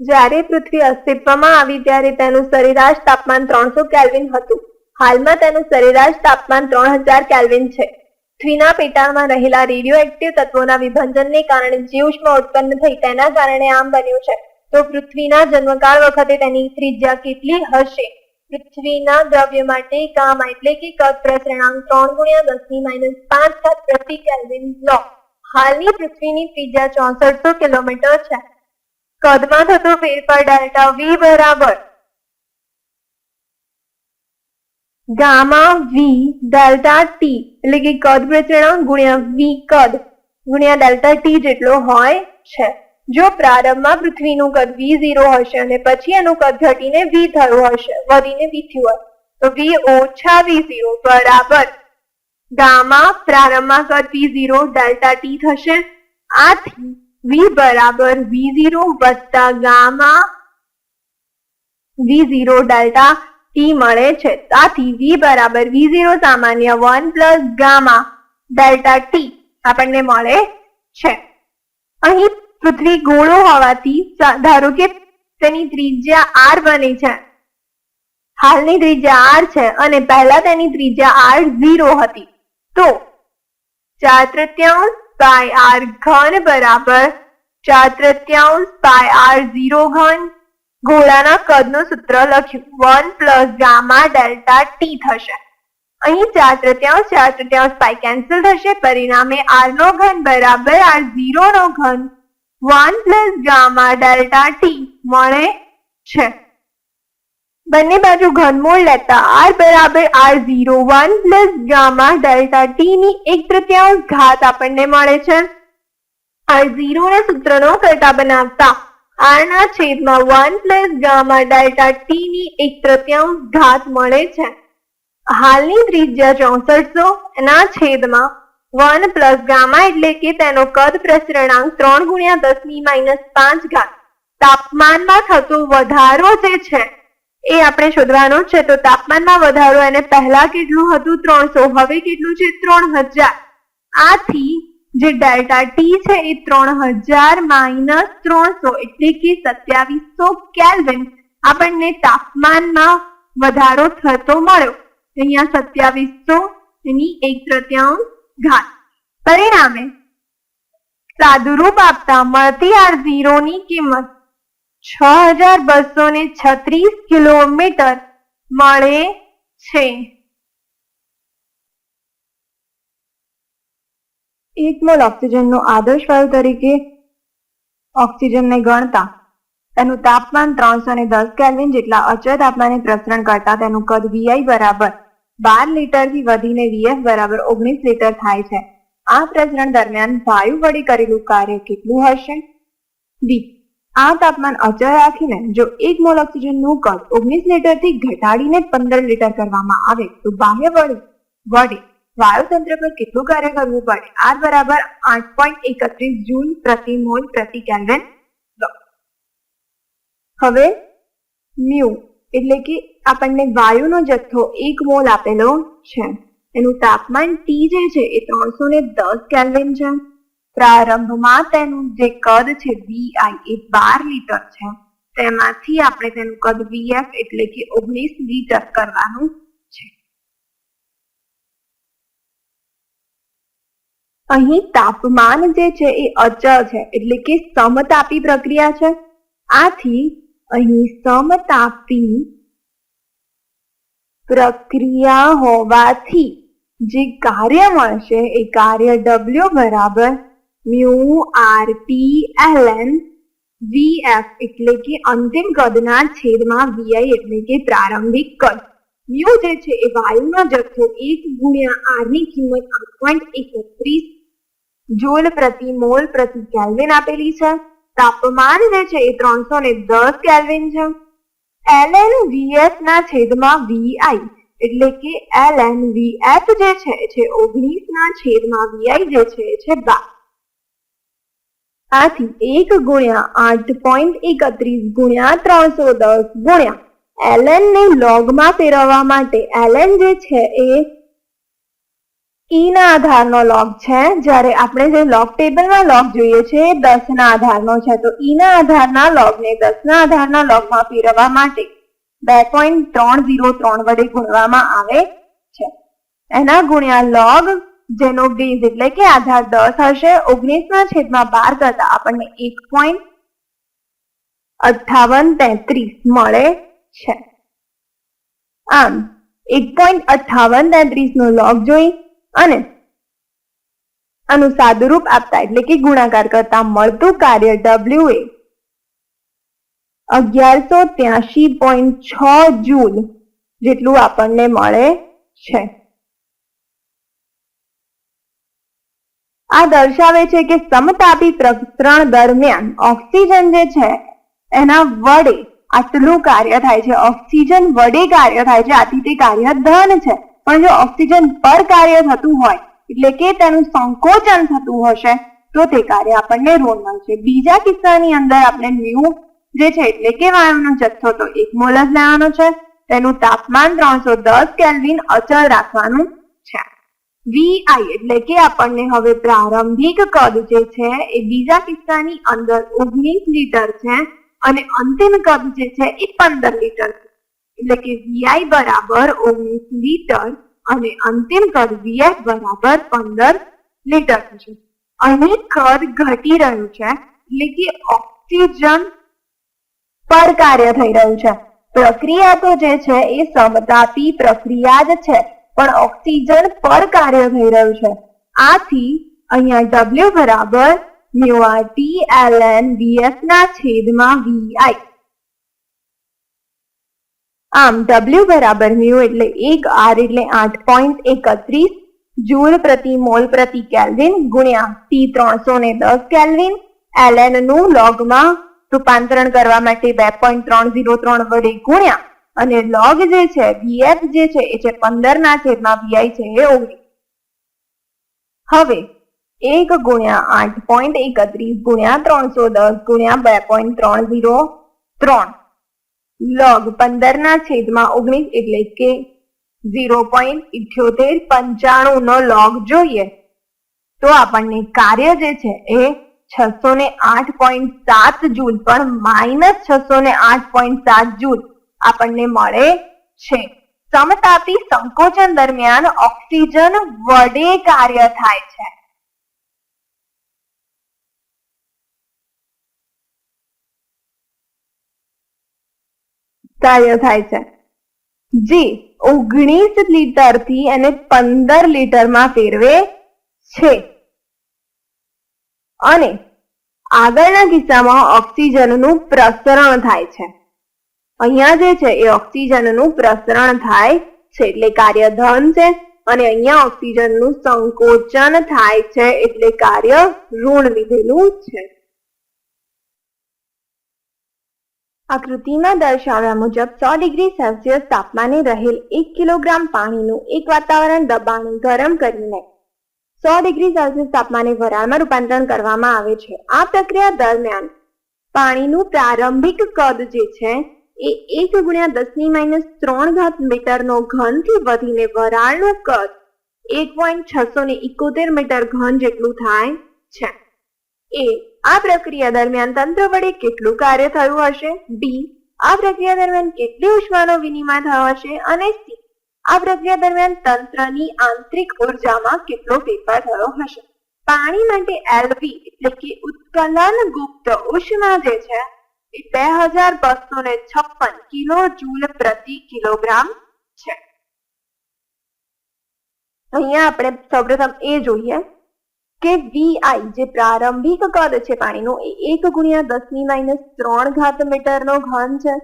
જ્યારે પૃથ્વી અસ્તિત્વમાં આવી ત્યારે તેનું સરેરાશ તાપમાન ત્રણસો કેલ્વિન હતું. હાલમાં તેનું સરેરાશ તાપમાન ત્રણ હજાર કેલ્વિન છે. પૃથ્વીના પેટાળમાં રહેલા રેડિયો એક્ટિવ તત્વોના વિભંજનને કારણે જીવશ્મ ઉત્પન્ન થઈ તેના કારણે આમ બન્યું છે. તો પૃથ્વીના જન્મકાળ વખતે તેની ત્રિજ્યા કેટલી હશે? પૃથ્વીના દ્રવ્ય માટે કામ એટલે કે કદ પ્રસરણાંક ત્રણ ગુણ્યા દસની માઇનસ પાંચ સાત પ્રતિ કેલ્વિન લો. હાલની પૃથ્વીની ત્રિજ્યા ચોસઠસો કિલોમીટર છે. કદમાં થતો ફેરફાર ડેલ્ટા વી બરાબર. ગામા વી ડેલ્ટા ટી એટલે કે કદ પ્રચળાંક ગુણ્યા વી કદ ગુણ્યા ડેલ્ટા ટી જેટલો હોય છે. જો પ્રારંભમાં પૃથ્વીનું કદ વી ઝીરો હશે અને પછી એનું કદ ઘટીને વી થયું હશે, વધીને વી થયું હશે, તો વી ઓછા વી ઝીરો બરાબર. ગામા પ્રારંભમાં કદ વી ઝીરો ડેલ્ટા ટી થશે. આથી વી બરાબર વી વત્તા ગામા વી ડેલ્ટા ટી મળે છે. આથી વી બરાબર વી સામાન્ય one plus gamma delta T આપણને મળે છે. અહીં પૃથ્વી ગોળો હોવાથી ધારો કે તેની ત્રિજ્યા આર બને છે. હાલની ત્રિજ્યા આર છે અને પહેલા તેની ત્રિજ્યા આર ઝીરો હતી. તો ચાર તૃતીયાંશ પાય r ઘન બરાબર ચાર તૃત્યાંશ પાય આર ઝીરો ઘન ગોળાના કદનું સૂત્ર લખ્યું. One plus gamma delta T થશે. અહીં ચાર તૃત્યાંશ ચાર તૃત્યાંશ પાય કેન્સલ થશે. પરિણામે આર નો ઘન બરાબર આર ઝીરો નો ઘન one plus gamma delta T મળે છે. બંને બાજુ ઘનમૂળ લેતા આર બરાબર R zero one plus gamma delta T ની એક તૃતીયાંશ ઘાત આપણને મળે છે. આર ઝીરો ને સૂત્રનો કરતા બનાવતા આર ના છેદમાં one plus gamma delta T ની એક તૃતીયાંશ ઘાત મળે છે. હાલની ત્રિજ્યા ચોસઠસો એના છેદમાં વન પ્લસ ગામા એટલે કે તેનો કદ પ્રસરણાંક ત્રણ ગુણ્યા દસની માઇનસ પાંચ ઘાત. તાપમાનમાં થતો વધારો જે છે એ આપણે શોધવાનો છે. તો તાપમાનમાં વધારો એને પહેલા કેટલું હતું? ત્રણસો. હવે કેટલું છે? ત્રણ હજાર આથી જે ડેલ્ટા ટી છે એ ત્રણ હજાર માઇનસ ત્રણસો એટલે કે સત્યાવીસો કેલ્વિન આપણને તાપમાનમાં વધારો થતો મળ્યો. અહીંયા સત્યાવીસો એની એક તૃતીયાંશ ઘાત. પરિણામે સાદુરૂપ આપતા મળતી આર ઝીરોની કિંમત છ હજાર બસો ને છત્રીસ કિલોમીટર મળે છે. એક મોલ ઓક્સિજનનો આદર્શ વાયુ તરીકે ઓક્સિજનને ગણતા તેનું તાપમાન ત્રણસો ને દસ કેલ્વિન જેટલા અચળ તાપમાને પ્રસરણ કરતા તેનું કદ વીઆઈ બરાબર બાર લીટરથી વધીને વીએફ બરાબર ઓગણીસ લીટર થાય છે. આ પ્રસરણ દરમિયાન વાયુ વડે કરેલું કાર્ય કેટલું હશે? ડી આ તાપમાન અચળ રાખીને જો એક મોલ ઓક્સિજનનું કદ ઓગણીસ લીટરથી ઘટાડીને પંદર લીટર કરવામાં આવે તો બાહ્ય વડે વડે વાયુતંત્ર પર કેટલું કાર્ય કરવું પડે? આર બરાબર આઠ પોઈન્ટ એકત્રીસ જૂલ પ્રતિ મોલ પ્રતિ કેલ્વિન હવે મ્યુ એટલે કે આપણને વાયુનો જથ્થો એક મોલ આપેલો છે. એનું તાપમાન ટી જે છે એ ત્રણસો ને દસ કેલ્વિન છે. પ્રારંભમાં તેનું જે કદ છે વીઆઈ એ બાર લીટર છે. તેમાંથી આપણે તેનું કદ વીએફ એટલે કે ઓગણીસ લીટર કરવાનું છે. અહીં તાપમાન જે છે એ અચળ છે, એટલે કે સમતાપી પ્રક્રિયા છે. આથી અહીં સમતાપી પ્રક્રિયા હોવાથી જે કાર્ય મળશે એ કાર્ય ડબલ્યુ બરાબર mu R P L N VF એટલે કે અંતિમ કદના છેદમાં વીઆઈ એટલે કે પ્રારંભિક કદ. મ્યુ જે છે એ વાયુનો જથ્થો એક ગુણ્યા આરની કિંમત આઠ પોઈન્ટ એકત્રીસ જોલ પ્રતિ મોલ પ્રતિ કેલ્વિન આપેલી છે. તાપમાન જે છે એ ત્રણસો ને દસ કેલ્વિન છે. એલ એન વીએફ ના છેદમાં વીઆઈ એટલે કે એલ એન વીએફ જે છે છે ઓગણીસ ના છેદમાં વીઆઈ જે છે બાર. આથી એક ગુણ્યા આઠ પોઈન્ટ એકત્રીસ ગુણ્યા ત્રણસો દસ ગુણ્યા. એલએન ને લોગમાં ફેરવવા માટે એલએન જે છે એ ઈના આધારનો લોગ છે. જ્યારે આપણે જે લોગ ટેબલમાં લોગ જોઈએ છે એ દસ ના આધારનો છે. તો ઈના આધારના લોગને દસ ના આધારના લોગમાં ફેરવવા માટે બે પોઈન્ટ ત્રણ ઝીરો ત્રણ વડે ગુણવામાં આવે છે. એના ગુણ્યા લોગ જેનો બેઝ એટલે કે આધાર દસ હશે ઓગણીસ ના છેદમાં બાર કરતા આપણને એક પોઈન્ટ અઠાવન તેત્રીસ મળે છે. આમ, એક પોઈન્ટ અઠાવન તેત્રીસ નો લોગ જોઈ અને આનું સાદુરૂપ આપતા એટલે કે ગુણાકાર કરતા મળતું કાર્ય ડબલ્યુ એ અગિયારસો ત્યાસી પોઈન્ટ છ જૂલ જેટલું આપણને મળે છે. આ દર્શાવે છે કે સમતાપી પ્રસરણ દરમિયાન ઓક્સિજન જે છે, એના વડે આટલું કાર્ય થાય છે. ઓક્સિજન વડે કાર્ય થાય છે. આથી તે કાર્ય ધન છે. પણ જો ઓક્સિજન પર કાર્ય થતું હોય, એટલે કે તેનું સંકોચન થતું હશે, તો તે કાર્ય આપણને ઋણ મળશે. બીજા કિસ્સાની અંદર આપણે મ્યુ જે છે, એટલે કે વાયુનો જથ્થો, તો એક મોલ જ લેવાનો છે. તેનું તાપમાન ત્રણસો દસ કેલ્વિન અચળ રાખવાનું છે. વીઆઈ એટલે કે આપણને હવે પ્રારંભિક કદ જે છે એ બીજા કિસ્સાની અંદર ઓગણીસ લીટર છે અને અંતિમ કદ જે છે એ પંદર લીટર છે. એટલે કે વીઆઈ બરાબર ઓગણીસ લીટર અને અંતિમ કદ વીએફ બરાબર પંદર લીટર છે અહીં કદ ઘટી રહ્યું છે, એટલે કે ઓક્સિજન પર કાર્ય થઈ રહ્યું છે. પ્રક્રિયા તો જે છે એ સમતાપી પ્રક્રિયા જ છે. પણ ઓક્સિજન પર કાર્ય થઈ રહ્યું છે. આથી અહીંયા ડબલ્યુ બરાબર mu R T L N VF ના છેદમાં વીઆઈ આમ ડબલ્યુ બરાબર મ્યુ એટલે એક આર એટલે આઠ પોઈન્ટ એકત્રીસ, જૂલ પ્રતિ મોલ પ્રતિ કેલ્વિન ગુણ્યા ટી ત્રણસો ને દસ કેલ્વિન એલ એનનું લોગમાં રૂપાંતરણ કરવા માટે બે પોઈન્ટ ત્રણ ઝીરો ત્રણ વડે ગુણ્યા અને લોગ જે છે વીએફ જે છે, એ છે પંદર ના છેદમાં વીઆઈ છે, એ ઓગણીસ હવે, એક ગુણ્યા આઠ પોઈન્ટ એકત્રીસ ગુણ્યા ત્રણસો દસ ગુણ્યા બે પોઈન્ટ ત્રણ ઝીરો ત્રણ. લોગ પંદર ના છેદમાં ઓગણીસ એટલે કે ઝીરો પોઈન્ટ ઇઠ્યોતેર પંચાણું નો લોગ જોઈએ. તો આપણને કાર્ય જે છે, એ છસો ને આઠ પોઈન્ટ સાત જૂલ પણ માઇનસ છસો ને આઠ પોઈન્ટ સાત જૂલ આપણને મળે છે. સમતાપી સંકોચન દરમિયાન ઓક્સિજન વડે કાર્ય થાય છે. કાર્ય થાય છે. જે, ઓગણીસ લીટરથી એને પંદર લીટરમાં ફેરવે છે. અને આગળના કિસ્સામાં ઓક્સિજનનું પ્રસરણ થાય છે. અહીંયા જે છે એ ઓક્સિજનનું પ્રસરણ થાય છે, એટલે કાર્ય ધન છે, અને અહીંયા ઓક્સિજનનું સંકોચન થાય છે, એટલે કાર્ય ઋણ લીધેલું છે. આકૃતિમાં દર્શાવ્યા મુજબ સો ડિગ્રી સેલ્સિયસ તાપમાને રહેલ એક કિલોગ્રામ પાણીનું એક વાતાવરણ દબાણે ગરમ કરીને સો ડિગ્રી સેલ્સિયસ તાપમાને વરાળમાં રૂપાંતરણ કરવામાં આવે છે. આ પ્રક્રિયા દરમિયાન પાણીનું પ્રારંભિક કદ જે છે એ એક ગુણ્યા દસની માઇનસ ત્રણ ઘાત મીટરનો ઘનથી વધીને વરાળનું કદ એક પોઈન્ટ છસો ને ઇકોતેર મીટર ઘન જેટલું થાય છે. એ, આ પ્રક્રિયા દરમિયાન તંત્ર વડે કેટલું કાર્ય થયું હશે? બી, આ પ્રક્રિયા દરમિયાન કેટલી ઉષ્માનો વિનિમય થયો હશે? અને સી, આ પ્રક્રિયા દરમિયાન તંત્રની આંતરિક ઉર્જામાં કેટલો ફેરફાર થયો હશે? પાણી માટે એલવી એટલે કે ઉત્કલન ગુપ્ત ઉષ્મા જે છે બે હજાર બસો ને છપ્પન કિલો જૂલ પ્રતિ કિલોગ્રામ છે. અહીંયા આપણે સૌપ્રથમ એ જોઈએ કે વીઆઈ જે પ્રારંભિક કદ છે પાણીનું એ એક ગુણ્યા દસની માઇનસ ત્રણ ઘાત મીટરનો ઘન છે.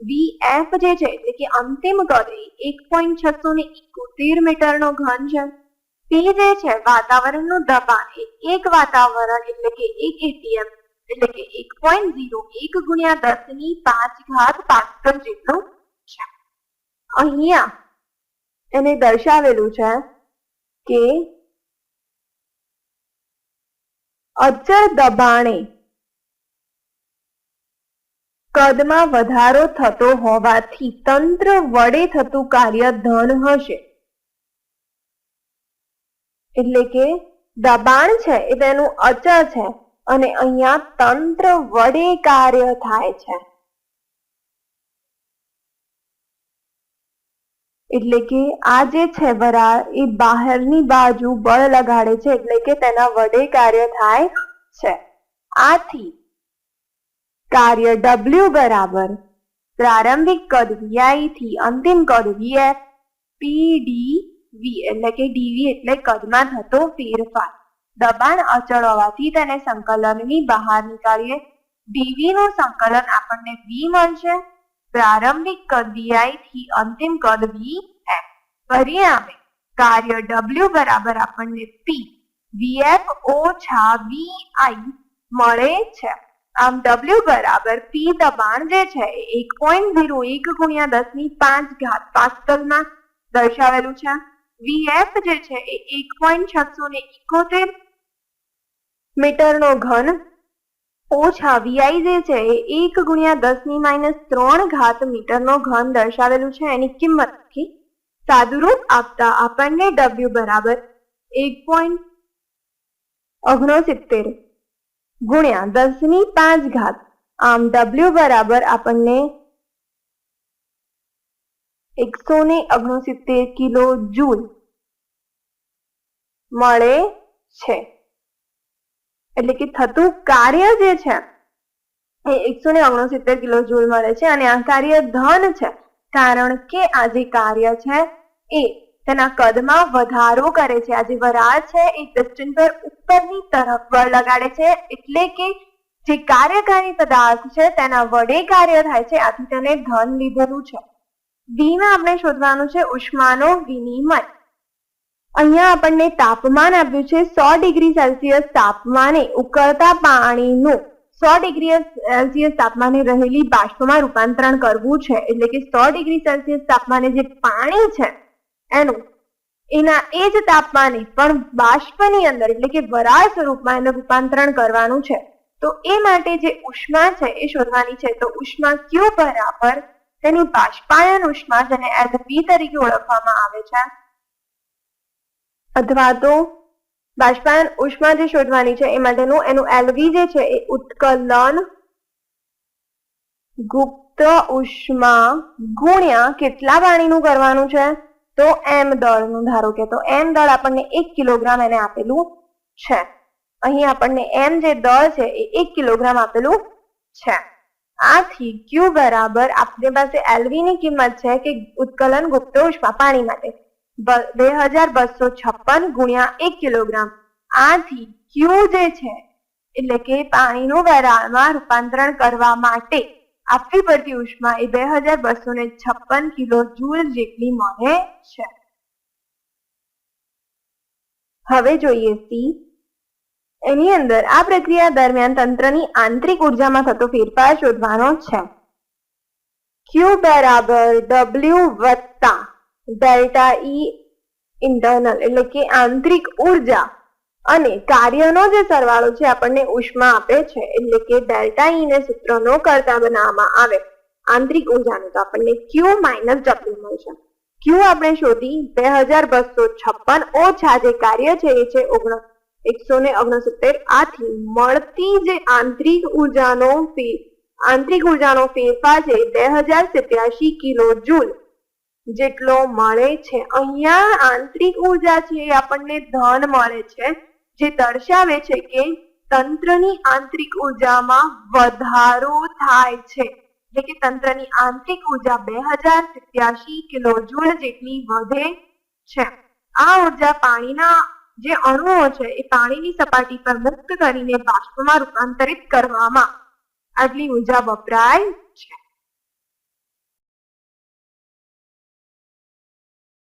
વીએફ જે છે એટલે કે અંતિમ કદ એ એક પોઈન્ટ છસો ને ઇકોતેર મીટરનો ઘન છે. પી જે છે વાતાવરણનું દબાણ એ એક વાતાવરણ એટલે કે એક એટીએમ એટલે કે એક પોઈન્ટ ઝીરો એક ગુણ્યા દસની પાંચ ઘાત પાસ્કલ જેટલું છે. અહીંયા એને દર્શાવેલું છે કે અચળ દબાણે કદમાં વધારો થતો હોવાથી તંત્ર વડે થતું કાર્ય ધન હશે. એટલે કે દબાણ છે એ તેનું અચળ છે. અને અહીંયા તંત્ર વડે કાર્ય થાય છે. એટલે કે આ જે છે વરાળ, એ બહારની બાજુ બળ લગાડે છે, એટલે કે તેના વડે કાર્ય થાય છે. આથી કાર્ય ડબલ્યુ બરાબર પ્રારંભિક કદ વીઆઈ થી અંતિમ કદ વીએફ પીડી વી એટલે કે ડીવી એટલે કદમાં થતો ફેરફાર. દબાણ અચળ હોવાથી તેને સંકલનની બહાર નીકાળીએ. dV નું સંકલન આપણને V મળશે. પ્રારંભિક કદ VI થી અંતિમ કદ VF પરિણામે કાર્ય W બરાબર આપણને P VF ઓછા VI મળે છે. આમ W બરાબર P દબાણ જે છે એ એક પોઈન્ટ ઝીરો એક ગુણ્યા દસની પાંચ ઘાત પાસ્કલમાં દર્શાવેલું છે. VF જે છે એ એક પોઈન્ટ છસો ને ઇકોતેર મીટરનો ઘન ઓછા વીઆઈ જે છે એ એક ગુણ્યા દસની માઇનસ ત્રણ ઘાત મીટરનો ઘન દર્શાવેલું છે. એની કિંમતથી સાદુરૂપ આપતા આપણને W બરાબર એક પોઈન્ટ ઓગણસિત્તેર ગુણ્યા દસની પાંચ ઘાત. આમ ડબલ્યુ બરાબર આપણને એકસો ને ઓગણસિત્તેર કિલો જૂલ મળે છે. એટલે કે થતું કાર્ય જે છે, એ એકસો ને ઓગણસિત્તેર કિલો જૂલ મળે છે અને આ કાર્ય ધન છે. કારણ કે આ જે કાર્ય છે, એ તેના કદમાં વધારો કરે છે. આ જે વરાળ છે, એ પિસ્ટન પર ઉપરની તરફ બળ લગાડે છે. એટલે કે જે કાર્યકારી પદાર્થ છે, તેના વડે કાર્ય થાય છે. આથી તેને ધન લીધેલું છે. વી માં આપણે શોધવાનું છે ઉષ્માનો વિનિમય. અહીંયા આપણને તાપમાન આપ્યું છે, સો ડિગ્રી સેલ્સિયસ તાપમાને ઉકળતા પાણીનું, સો ડિગ્રી સેલ્સિયસ તાપમાને રહેલી બાષ્પમાં રૂપાંતરણ કરવું છે, એટલે કે સો ડિગ્રી સેલ્સિયસ તાપમાને જે પાણી છે, એનું, એના એ જ તાપમાને પણ બાષ્પની અંદર, એટલે કે વરાળ સ્વરૂપમાં એનું રૂપાંતરણ કરવાનું છે. તો એ માટે જે ઉષ્મા છે, એ શોધવાની છે, તો ઉષ્મા ક્યુ બરાબર? તેની બાષ્પાયન ઉષ્મા જેને એલપી તરીકે ઓળખવામાં આવે છે. અથવા તો બાષ્પાયન ઉષ્મા જે શોધવાની છે એ માટેનું એનું એલવી જે છે એ ઉત્કલન ગુપ્ત ઉષ્મા ગુણ્યા કેટલા પાણીનું કરવાનું છે? તો એમ દળનું, ધારો કે તો એમ દળ આપણને એક કિલોગ્રામ એને આપેલું છે. અહીં આપણને એમ જે દળ છે એ એક કિલોગ્રામ આપેલું છે. આથી ક્યુ બરાબર આપણી પાસે એલવી ની કિંમત છે કે ઉત્કલન ગુપ્ત ઉષ્મા પાણી માટે. બે હજાર બસો છપ્પન ગુણ્યા એક કિલોગ્રામ. આથી ક્યુ જે છે? એટલે કે પાણીનું વરાળમાં રૂપાંતરણ કરવા માટે આપવી પડતી ઉષ્મા એ બે હજાર બસો ને છપ્પન કિલો જૂલ જેટલી મળે છે. હવે જોઈએ સી. એની અંદર આ પ્રક્રિયા દરમિયાન તંત્રની આંતરિક ઉર્જામાં થતો ફેરફાર શોધવાનો છે. ક્યુ બરાબર ડબલ્યુ વત્તા ડેલ્ટા ઈ ઇન્ટરનલ એટલે કે આંતરિક ઊર્જા. અને કાર્યનો જે સરવાળો છે, આપણને ઉષ્મા આપે છે, એટલે કે ડેલ્ટા ઈ ને સૂત્રનો કરતા બનાવવામાં આવે. આંતરિક ઉર્જાનું તો આપણને ક્યુ માઇનસ ડબલ્યુ મળશે ક્યુ આપણે શોધી બે હજાર બસો છપ્પન ઓછા જે કાર્ય છે, એ છે ઓગણ, એકસો ને ઓગણસિત્તેર. આથી મળતી જે આંતરિક ઉર્જાનો આંતરિક ઉર્જાનો ફેરફાર છે, બે હજાર સિત્યાસી કિલો જૂલ જેટલો મળે છે. અહીંયા આંતરિક ઊર્જા છે એ આપણને ધન મળે છે. જે દર્શાવે છે કે તંત્રની આંતરિક ઉર્જામાં વધારો થાય છે. એટલે કે તંત્રની આંતરિક ઊર્જા બે હજાર સિત્યાસી કિલો જૂલ જેટલી વધે છે. આ ઊર્જા પાણીના જે અણુઓ છે એ પાણીની સપાટી પર મુક્ત કરીને બાષ્પમાં રૂપાંતરિત કરવામાં આટલી ઊર્જા વપરાય